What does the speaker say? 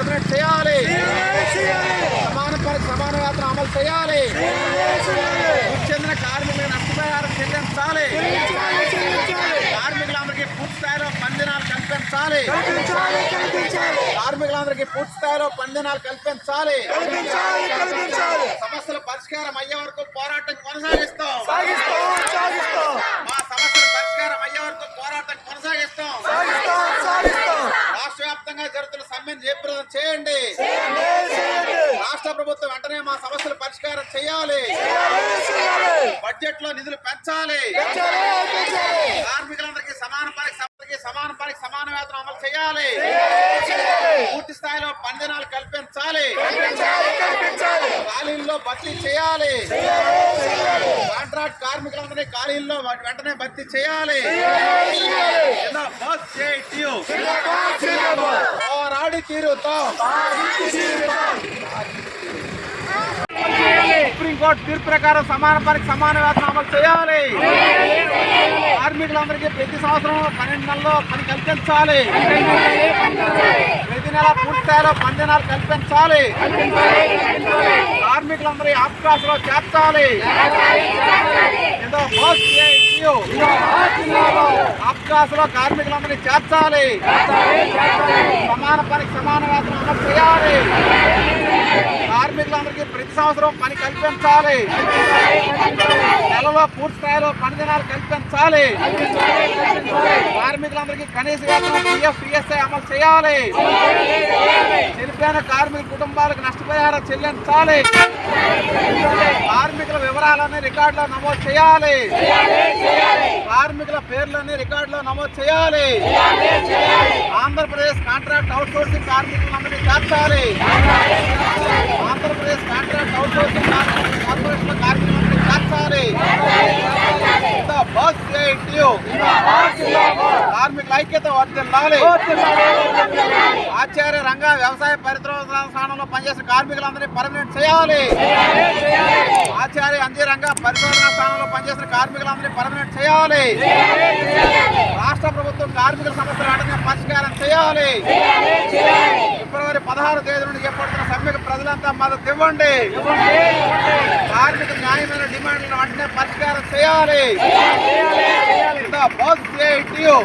Cabinet చేయాలి. సమాన సమాన యాత్ర అమలు చేయాలి. చెందిన కార్మికులకు నష్టపరిహారం చెల్లించాలి. కార్మికులందరికీ పూర్తి స్థాయిలో పందినాలు కల్పించాలి. కార్మికులందరికీ పూర్తి స్థాయిలో పందినాలు కల్పించాలి. సమస్యల పరిష్కారం అయ్యే వరకు పోరాటం కొనసాగిస్తాం. సమ్మెను జయప్రదం చేయండి. రాష్ట్ర ప్రభుత్వం వెంటనే మా సమస్యల పరిష్కారం చేయాలి. బడ్జెట్లో నిధులు పెంచాలి. కార్మికులందరికీ సమాన పనికి సమాన పనికి సమాన వేతనం అమలు చేయాలి. పూర్తి స్థాయిలో పందనాలు కల్పించాలి. ఖాళీల్లో భర్తీ చేయాలి. కాంట్రాక్ట్ కార్మికులందరినీ ఖాళీల్లో వెంటనే భర్తీ చేయాలి. తీరుతాం సుప్రీంకోర్టు తీర్పు ప్రకారం సమాన పనికి సమాన వేతనం అమలు చేయాలి. కార్మికులందరికీ ప్రతి సంవత్సరం పన్నెండు నెలల్లో పని కల్పించాలి. ప్రతి నెల పూర్తి స్థాయిలో పందినాలు కల్పించాలి. కార్మికులందరి అవకాశాలు చేర్చాలి. అవకాశంలో కార్మికులందరినీ చేర్చాలి. సమాన పనికి సమాన వేతనం అమలు చేయాలి. కార్మికులందరికీ ప్రతి సంవత్సరం పని కల్పించాలి. నెలలో పూర్తి స్థాయిలో పని దినాలు కల్పించాలి. కార్మికులందరికీ కనీస వేతనం పిఎఫ్ పిఎస్ఐ అమలు చేయాలి. చనిపోయిన కార్మిక కుటుంబాలకు నష్టపరిహారం చెల్లించాలి. కార్మికుల వివరాలన్నీ రికార్డులో నమోదు చేయాలి. కార్మికుల పేర్లన్నీ రికార్డులో నమోదు చేయాలి. ఆంధ్రప్రదేశ్ కాంట్రాక్ట్ అవుట్సోర్సింగ్ కార్మికులందరినీ చేర్చాలి ఆంధ్రప్రదేశ్ కాంట్రాక్ట్ అవుట్సోర్సింగ్ కార్పొరేషన్ కార్మికులందరినీ చేర్చాలి బస్ వర్తిల్లాలి ఆచార్య రంగ వ్యవసాయ పరిశ్రమ స్థానంలో పనిచేసిన కార్మికులందరినీ పర్మనెంట్ చేయాలి. ఆచార్య అంజీ రంగ పరిశోధన స్థానంలో పనిచేసిన కార్మికులందరినీ పర్మనెంట్ చేయాలి. రాష్ట్ర ప్రభుత్వం కార్మికుల సమస్యలు వెంటనే పరిష్కారం చేయాలి. ఫిబ్రవరి పదహారు తేదీ నుండి చేపడుతున్న సమ్మెకు ప్రజలంతా మద్దతు ఇవ్వండి. కార్మిక న్యాయమైన డిమాండ్లను వెంటనే పరిష్కారం చేయాలి. CITU